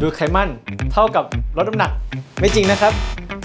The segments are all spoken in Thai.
ดูไขมันเท่ากับลดน้ำหนักไม่จริงนะครับ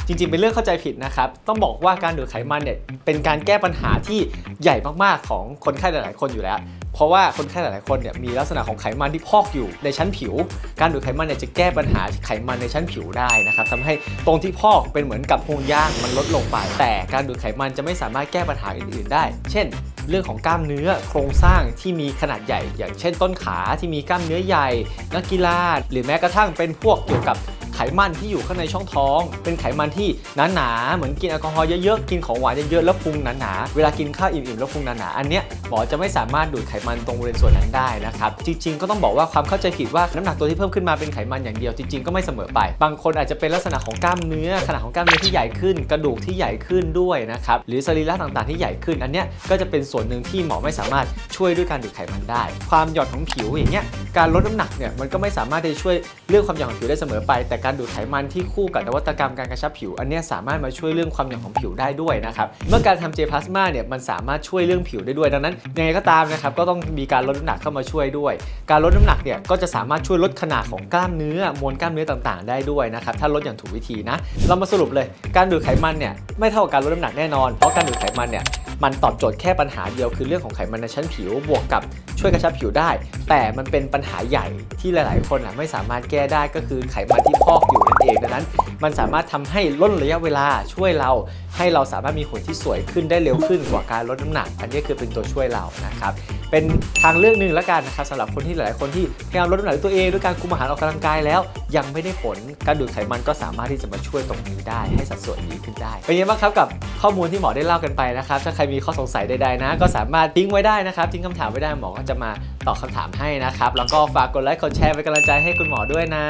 จริงๆ เป็นเรื่องเข้าใจผิดนะครับ ต้องบอกว่าการดูดไขมันเนี่ยเป็นการแก้ปัญหาที่ ใหญ่มากๆของคนไข้หลายๆคนอยู่แล้ว เพราะว่าคนไข้หลายๆคนเนี่ยมีลักษณะของไขมันที่พอกอยู่ในชั้นผิว การดูดไขมันเนี่ยจะแก้ปัญหาไขมันในชั้นผิวได้นะครับทำให้ตรงที่พอกเป็นเหมือนกับห่วงย่างมันลดลงไป แต่การดูดไขมันจะไม่สามารถแก้ปัญหาอื่นๆได้ เช่นเรื่องของกล้ามเนื้อโครงสร้างที่มีขนาดใหญ่ อย่างเช่นต้นขาที่มีกล้ามเนื้อใหญ่ นักกีฬาหรือแม้กระทั่งเป็นพวกเกี่ยวกับ ไขมันที่อยู่ข้างในช่องท้อง เป็นไขมันที่หนาๆเหมือนกินแอลกอฮอล์เยอะๆกินของหวานเยอะๆแล้วพุงหนาๆเวลากินข้าวอิ่มๆแล้วพุงหนาๆอันเนี้ยหมอจะไม่สามารถดูดไขมันตรงบริเวณส่วนนั้นได้นะครับจริงๆก็ต้องบอกว่าความเข้าใจผิดว่าน้ำหนักตัวที่เพิ่มขึ้นมาเป็นไขมันอย่างเดียวจริงๆก็ไม่เสมอไป บางคนอาจจะเป็นลักษณะของกล้ามเนื้อขนาดของกล้ามเนื้อที่ใหญ่ขึ้น กระดูกที่ใหญ่ขึ้นด้วยนะครับหรือสรีระต่างๆที่ใหญ่ขึ้น อันเนี้ยก็จะเป็นส่วนหนึ่งที่หมอไม่สามารถช่วยด้วยการดูดไขมันได้ ความหย่อนของผิวอย่างเงี้ยการลดน้ำหนักเนี่ยมันก็ไม่สามารถที่จะช่วยเรื่องความหย่อนของผิวได้เสมอไปแต่การดูดไขมันที่คู่กับนวัตกรรมการกระชับผิว อันนี้สามารถมาช่วยเรื่องความหย่อนของผิวได้ด้วยนะครับ เมื่อการทำเจพลาสมาเนี่ยมันสามารถช่วยเรื่องผิวได้ด้วยดังนั้นยังไงก็ตามนะครับก็ต้องมีการลดน้ำหนักเข้ามาช่วยด้วย การลดน้ำหนักเนี่ยก็จะสามารถช่วยลดขนาดของกล้ามเนื้อมวลกล้ามเนื้อต่างๆ ได้ด้วยนะครับถ้าลดอย่างถูกวิธีนะ เรามาสรุปเลย การดูดไขมันเนี่ยไม่เท่ากับการลดน้ำหนักแน่นอนเพราะการดูดไขมันเนี่ย มันตอบโจทย์แค่ปัญหาเดียวคือเรื่องของไขมันในชั้นผิวบวกกับช่วยกระชับผิวได้ แต่มันเป็นปัญหาใหญ่ที่หลาย ๆ คนไม่สามารถแก้ได้ก็คือไขมันที่พอกอยู่นั่นเองดังนั้น มันสามารถทำให้ลดระยะเวลาช่วยเราให้เราสามารถมีหุ่นที่สวยขึ้นได้เร็วขึ้นกว่าการลดน้ำหนัก อันนี้คือเป็นตัวช่วยเรานะครับ เป็นทางเลือกหนึ่งแล้วกันนะครับสำหรับคนที่หลายๆคนที่พยายามลดน้ำหนักด้วยตัวเองด้วยการคุมอาหารออกกำลังกายแล้ว ยังไม่ได้ผลการดูดไขมันก็สามารถที่จะมาช่วยตรงนี้ได้ ให้สัดส่วนดีขึ้นได้เป็นยังไงบ้างครับกับข้อมูลที่หมอได้เล่ากันไปนะครับถ้าใครมีข้อสงสัยใดๆนะ ก็สามารถทิ้งไว้ได้นะครับทิ้งคำถามไว้ได้หมอก็จะมาตอบคำถามให้นะครับแล้วก็ฝากกดไลค์กดแชร์เป็นกำลังใจให้คุณหมอด้วยนะ